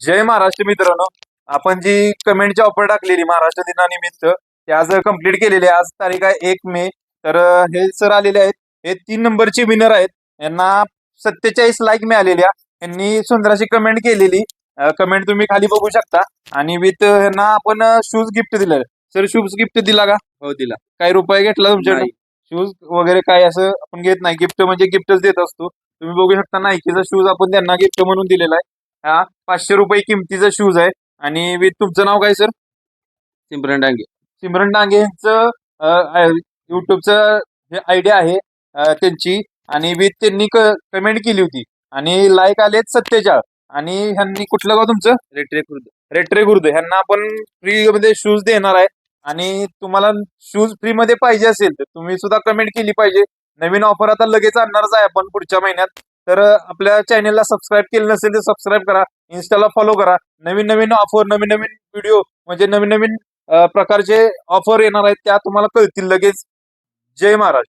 जय महाराष्ट्र मित्रांनो. आपण जी कमेंटची ऑफर टाकलेली महाराष्ट्र दिनानिमित्त ते आज कंप्लीट केलेली आहे. आज तारीख आहे एक मे. तर हे सर आलेले आहेत. हे तीन नंबरचे विनर आहेत. यांना सत्तेचाळीस लाईक मिळालेल्या यांनी सुंदर अशी कमेंट केलेली कमेंट तुम्ही खाली बघू शकता. आणि विथ यांना आपण शूज गिफ्ट दिलं सर शूज गिफ्ट दिला का? हो दिला. काही रुपये घेतला तुमच्याकडे. शूज वगैरे काय असं आपण घेत नाही. गिफ्ट म्हणजे गिफ्टच देत असतो. तुम्ही बघू शकता नाईकीचा शूज आपण त्यांना गिफ्ट म्हणून दिलेला आहे. हा पाचशे रुपये किमतीचा शूज आहे. आणि विथ तुमचं नाव काय सर सिमरन डांगे. सिमरन डांगे यांचं युट्यूबचं हे आयडिया आहे त्यांची. आणि विथ त्यांनी कमेंट केली होती. आणि लाईक आलेत सत्तेचाळ. आणि ह्यांनी कुठलं गाव तुमचं? रेट्रे खुर्द. रेट्रे गुरुद ह्यांना आपण फ्री मध्ये शूज देणार आहे. आणि तुम्हाला शूज फ्री मध्ये पाहिजे असेल तर तुम्ही सुद्धा कमेंट केली पाहिजे. नवीन ऑफर आता लगेच आणणारच आहे आपण पुढच्या महिन्यात. तर आपल्या चॅनेलला सबस्क्राईब केलं नसेल तर सबस्क्राईब करा. इन्स्टाला फॉलो करा. नवीन नवीन ऑफर नवीन नवीन व्हिडिओ म्हणजे नवीन नवीन प्रकारचे ऑफर येणार आहेत त्या तुम्हाला कळतील लगेच. जय महाराज.